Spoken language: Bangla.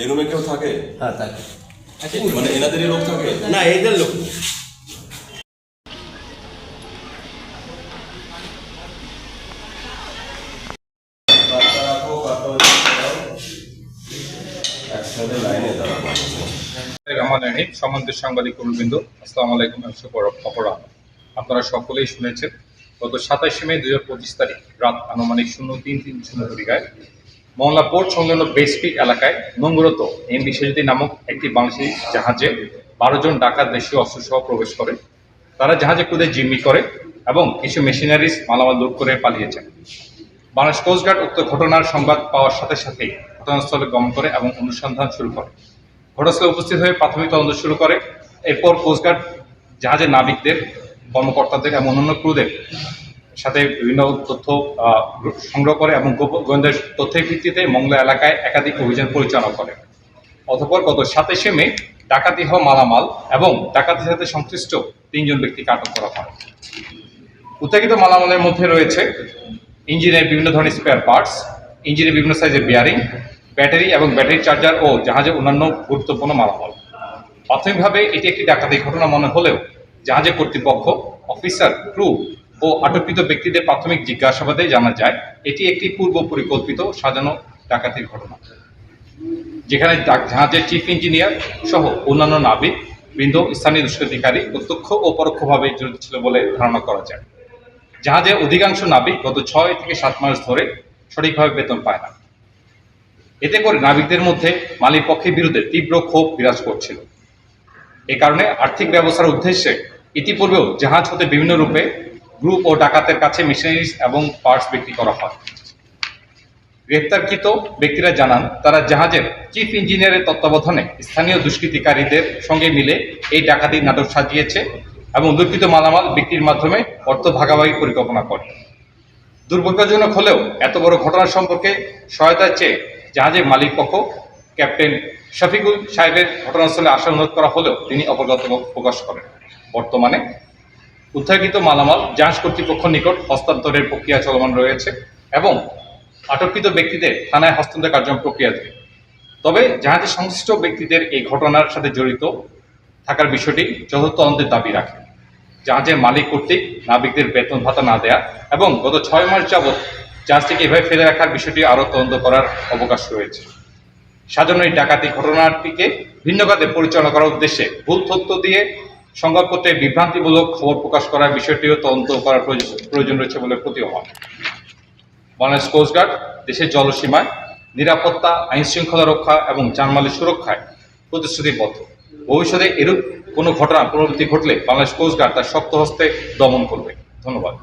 এই রুমে কেউ থাকে? হ্যাঁ থাকে। মানে এনাদেরই লোক থাকে? না এদের লোক রহমান সম্মানিত সাংবাদিক কর্মীবৃন্দ আসসালামু আলাইকুম এবং শুভ অপরাহ আপনারা সকলেই শুনেছেন গত সাতাশে মে দুই হাজার পঁচিশ তারিখ রাত আনুমানিক শূন্য তিন তিন শূন্য ঘটিকায় মংলা পোর্ট সংলগ্ন বেসপি এলাকায় নোংরত এম বিশ্বজিৎ নামক একটি বাংলাদেশি জাহাজে বারো জন ডাকাত দেশীয় অস্ত্রসহ প্রবেশ করে। তারা জাহাজে কুদে জিম্মি করে এবং কিছু মেশিনারিজ মালামাল লুট করে পালিয়েছেন বাংলাদেশ কোস্টগার্ড উক্ত ঘটনার সংবাদ পাওয়ার সাথে সাথেই ঘটনাস্থলে গমন করে এবং অনুসন্ধান শুরু করে। ঘটনাস্থলে উপস্থিত হয়ে প্রাথমিক তদন্ত শুরু করে। এরপর কোস্টগার্ড জাহাজের নাবিকদের, কর্মকর্তাদের এবং অন্যান্য ক্রুদের সাথে বিভিন্ন তথ্য সংগ্রহ করে এবং গোপ- গোয়েন্দা তথ্যের ভিত্তিতে মংলা এলাকায় একাধিক অভিযান পরিচালনা করে। অতঃপর গত সাতাশে মে ডাকাতি হওয়া মালামাল এবং ডাকাতির সাথে সংশ্লিষ্ট তিনজন ব্যক্তিকে আটক করা হয়। উত্তেজিত মালামালের মধ্যে রয়েছে ইঞ্জিনের বিভিন্ন ধরনের স্পেয়ার পার্টস ইঞ্জিনের বিভিন্ন সাইজের বিয়ারিং ব্যাটারি এবং ব্যাটারি চার্জার ও জাহাজের অন্যান্য গুরুত্বপূর্ণ মালামাল। প্রাথমিকভাবে এটি একটি ডাকাতি ঘটনা মনে হলেও জাহাজের কর্তৃপক্ষ অফিসার ক্রু ও আটককৃত ব্যক্তিদের প্রাথমিক জিজ্ঞাসাবাদে জানা যায়, এটি একটি পূর্ব পরিকল্পিত সাজানো ডাকাতির ঘটনা, যেখানে জাহাজের চিফ ইঞ্জিনিয়ার সহ অন্যান্য নাবিক, বৃন্দ, স্থানীয় দুষ্কৃতিকারী প্রত্যক্ষ ও পরোক্ষভাবে জড়িত ছিল বলে ধারণা করা যায়। জাহাজের অধিকাংশ নাবিক গত ছয় থেকে সাত মাস ধরে সঠিকভাবে বেতন পায় না। এতে করে নাবিকদের মধ্যে মালিক পক্ষের বিরুদ্ধে তীব্র ক্ষোভ বিরাজ করছিল। এ কারণে আর্থিক ব্যবস্থার উদ্দেশ্যে ইতিপূর্বেও জাহাজ হতে বিভিন্ন রূপে গ্রুপ ও ডাকাতের কাছে মেশিনারিজ এবং পার্টস বিক্রি করা হয়। গ্রেপ্তারকৃত ব্যক্তিরা জানান, তারা জাহাজের চিফ ইঞ্জিনিয়ারের তত্ত্বাবধানে স্থানীয় দুষ্কৃতিকারীদের সঙ্গে মিলে এই ডাকাতির নাটক সাজিয়েছে এবং দুর্কৃত মালামাল বিক্রির মাধ্যমে অর্থ ভাগাভাগি পরিকল্পনা করে। দুর্ভাগ্যজনক হলেও এত বড় ঘটনা সম্পর্কে সহায়তা চেয়ে জাহাজের মালিক পক্ষ ক্যাপ্টেন শফিকুল সাহেবের ঘটনাস্থলে আসা অনুরোধ করা হলেও তিনি অবগত প্রকাশ করেন। বর্তমানে উদ্ধারকৃত মালামাল জাহাজ কর্তৃপক্ষ নিকট হস্তান্তরের প্রক্রিয়া চলমান রয়েছে এবং আটককৃত ব্যক্তিদের থানায় হস্তান্তর কার্যক্রম প্রক্রিয়াধীন তবে জাহাজের সংশ্লিষ্ট ব্যক্তিদের এই ঘটনার সাথে জড়িত থাকার বিষয়টি যথাযথ দাবি রাখে। জাহাজের মালিক কর্তৃক নাবিকদের বেতন ভাতা না দেয়া এবং গত ছয় মাস যাবৎ জাহাজটিকে এভাবে ফেলে রাখার বিষয়টি আরও তদন্ত করার অবকাশ রয়েছে। সাজানো এই ডাকাতি ঘটনাটিকে ভিন্ন পরিচালনা করার উদ্দেশ্যে ভুল তথ্য দিয়ে সংবাদপত্রে বিভ্রান্তিমূলক খবর প্রকাশ করার বিষয়টিও তদন্ত করার প্রয়োজন- রয়েছে বলে প্রতীয়মান। বাংলাদেশ কোস্টগার্ড দেশের জলসীমায় নিরাপত্তা আইন শৃঙ্খলা রক্ষা এবং জানমালের সুরক্ষায় প্রতিশ্রুতিবদ্ধ। ভবিষ্যতে এরূপ কোনো ঘটনা পুনরাবৃত্তি ঘটলে বাংলাদেশ কোস্টগার্ড তার শক্ত হস্তে দমন করবে। ধন্যবাদ।